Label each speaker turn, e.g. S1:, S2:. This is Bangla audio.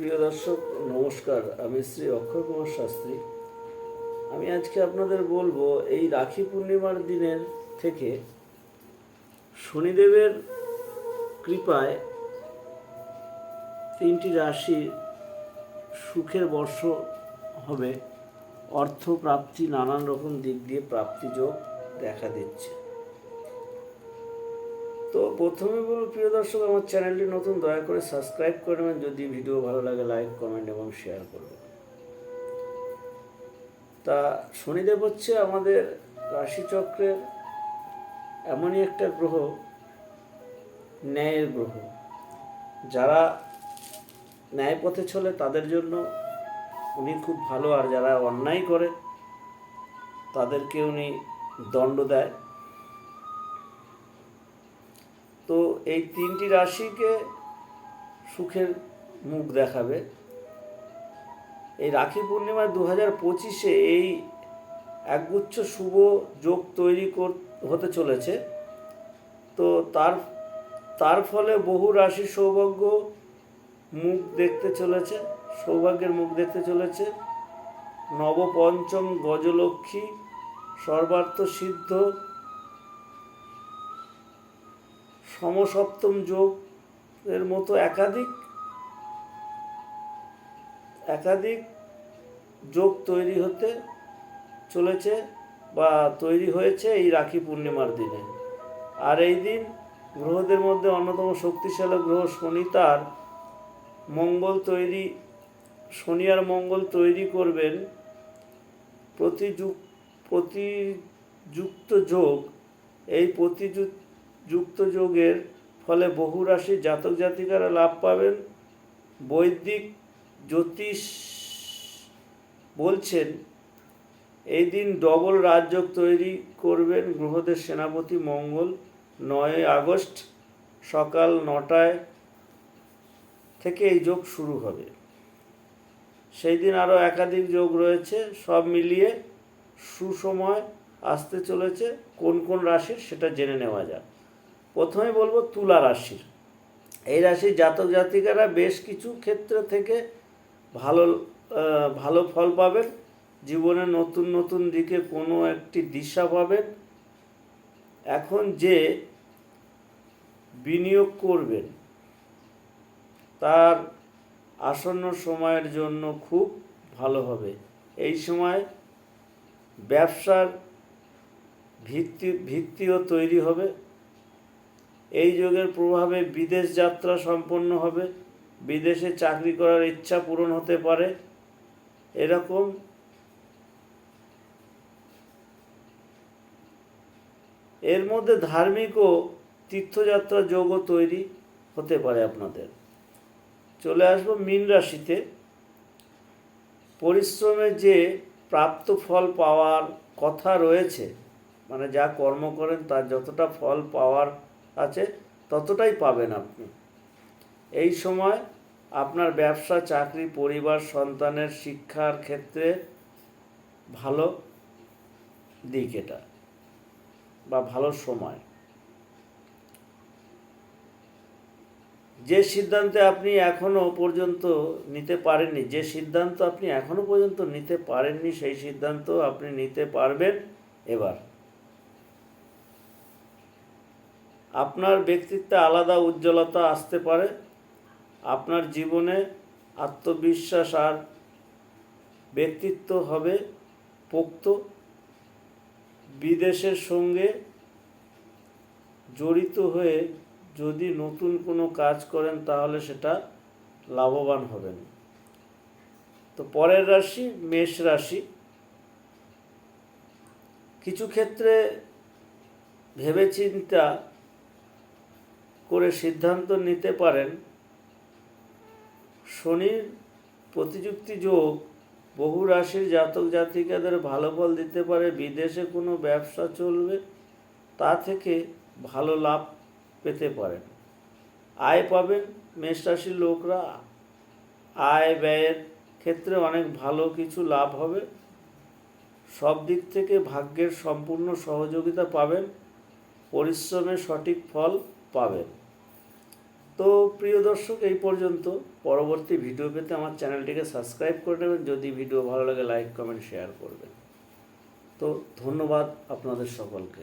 S1: প্রিয় দর্শক, নমস্কার। আমি শ্রী অক্ষয় কুমার শাস্ত্রী। আমি আজকে আপনাদের বলব, এই রাখি পূর্ণিমার দিনের থেকে শনিদেবের কৃপায় তিনটি রাশি সুখের বর্ষ হবে। অর্থ প্রাপ্তি নানান রকম দিক দিয়ে প্রাপ্তিযোগ দেখা দিচ্ছে। তো প্রথমে বলব, প্রিয় দর্শক, আমার চ্যানেলটি নতুন, দয়া করে সাবস্ক্রাইব করবেন যদি ভিডিও ভালো লাগে, লাইক, কমেন্ট এবং শেয়ার করবেন। তা শনিদেব হচ্ছে আমাদের রাশিচক্রের এমনই একটা গ্রহ, ন্যায়ের গ্রহ। যারা ন্যায় পথে চলে, তাদের জন্য উনি খুব ভালো। আর যারা অন্যায় করে, তাদেরকে উনি দণ্ড দেয়। তো এই তিনটি রাশিকে সুখের মুখ দেখাবে। এই রাখি পূর্ণিমা দু হাজার পঁচিশে এই একগুচ্ছ শুভ যোগ তৈরি কর হতে চলেছে। তো তার তার ফলে বহু রাশি সৌভাগ্য মুখ দেখতে চলেছে, সৌভাগ্যের মুখ দেখতে চলেছে। নবপঞ্চম গজলক্ষ্মী, সর্বার্থ সিদ্ধ সমসপ্তম যোগ এর মতো একাধিক একাধিক যোগ তৈরি হতে চলেছে বা তৈরি হয়েছে এই রাখি পূর্ণিমার দিনে। আর এই দিন গ্রহদের মধ্যে অন্যতম শক্তিশালী গ্রহ শনি তার মঙ্গল তৈরি, শনি আর মঙ্গল তৈরি করবেন। প্রতিযুক প্রতিযুক্ত যোগ, এই প্রতিযুক্ত যুক্ত যোগের ফলে বহু রাশি জাতক জাতিকারা লাভ পাবেন। বৈদিক জ্যোতিষ বলছেন, এই দিন ডবল রাজযোগ তৈরি করবেন গ্রহদের সেনাপতি মঙ্গল নয় আগস্ট সকাল নটায় থেকে এই যোগ শুরু হবে। সেই দিন আরও একাধিক যোগ রয়েছে, সব মিলিয়ে সুসময় আসতে চলেছে। কোন কোন রাশির সেটা জেনে নেওয়া যাক। প্রথমে বলব তুলা রাশির। এই রাশির জাতক জাতিকারা বেশ কিছু ক্ষেত্র থেকে ভালো ভালো ফল পাবেন। জীবনে নতুন নতুন দিকে কোনো একটি দিশা পাবেন। এখন যে বিনিয়োগ করবেন, তার আসন্ন সময়ের জন্য খুব ভালো হবে। এই সময় ব্যবসার ভিত্তি, ভিত্তিও তৈরি হবে। এই যোগের প্রভাবে বিদেশ যাত্রা সম্পন্ন হবে, বিদেশে চাকরি করার ইচ্ছা পূরণ হতে পারে। এরকম এর মধ্যে ধার্মিক ও তীর্থযাত্রা যোগও তৈরি হতে পারে আপনাদের। চলে আসব মীন রাশিতে। পরিশ্রমে যে প্রাপ্ত ফল পাওয়ার কথা রয়েছে মানে যা কর্ম করেন তার যতটা ফল পাওয়ার আছে, ততটাই পাবেন আপনি। এই সময় আপনার ব্যবসা, চাকরি, পরিবার, সন্তানের শিক্ষার ক্ষেত্রে ভালো দিক এটা বা ভালো সময়। যে সিদ্ধান্তে আপনি এখনও পর্যন্ত নিতে পারেননি, যে সিদ্ধান্ত আপনি এখনও পর্যন্ত নিতে পারেননি, সেই সিদ্ধান্ত আপনি নিতে পারবেন এবার। আপনার ব্যক্তিত্বে আলাদা উজ্জ্বলতা আসতে পারে। আপনার জীবনে আত্মবিশ্বাস আর ব্যক্তিত্ব হবে পোক্ত। বিদেশের সঙ্গে জড়িত হয়ে যদি নতুন কোনো কাজ করেন, তাহলে সেটা লাভবান হবেন। তো পরের রাশি, মেষ রাশি। কিছু ক্ষেত্রে ভেবেচিন্তা করে সিদ্ধান্ত নিতে পারেন, শনির প্রতিযুক্তি যোগ বহু রাশির জাতক জাতিকাদের ভালো ফল দিতে পারে, বিদেশে কোনো ব্যবসা চলবে, তা থেকে ভালো লাভ পেতে পারেন। আয় পাবেন মেষ রাশির লোকরা, আয় ব্যয়ের ক্ষেত্রে অনেক ভালো কিছু লাভ হবে, সব দিক থেকে ভাগ্যের সম্পূর্ণ সহযোগিতা পাবেন, পরিশ্রমে সঠিক ফল পাবেন। তো প্রিয় দর্শক, এই পর্যন্ত। পরবর্তী ভিডিও পেতে আমার চ্যানেলটিকে সাবস্ক্রাইব করে নেবেন। যদি ভিডিও ভালো লাগে, লাইক, কমেন্ট, শেয়ার করবেন। তো ধন্যবাদ আপনাদের সকলকে।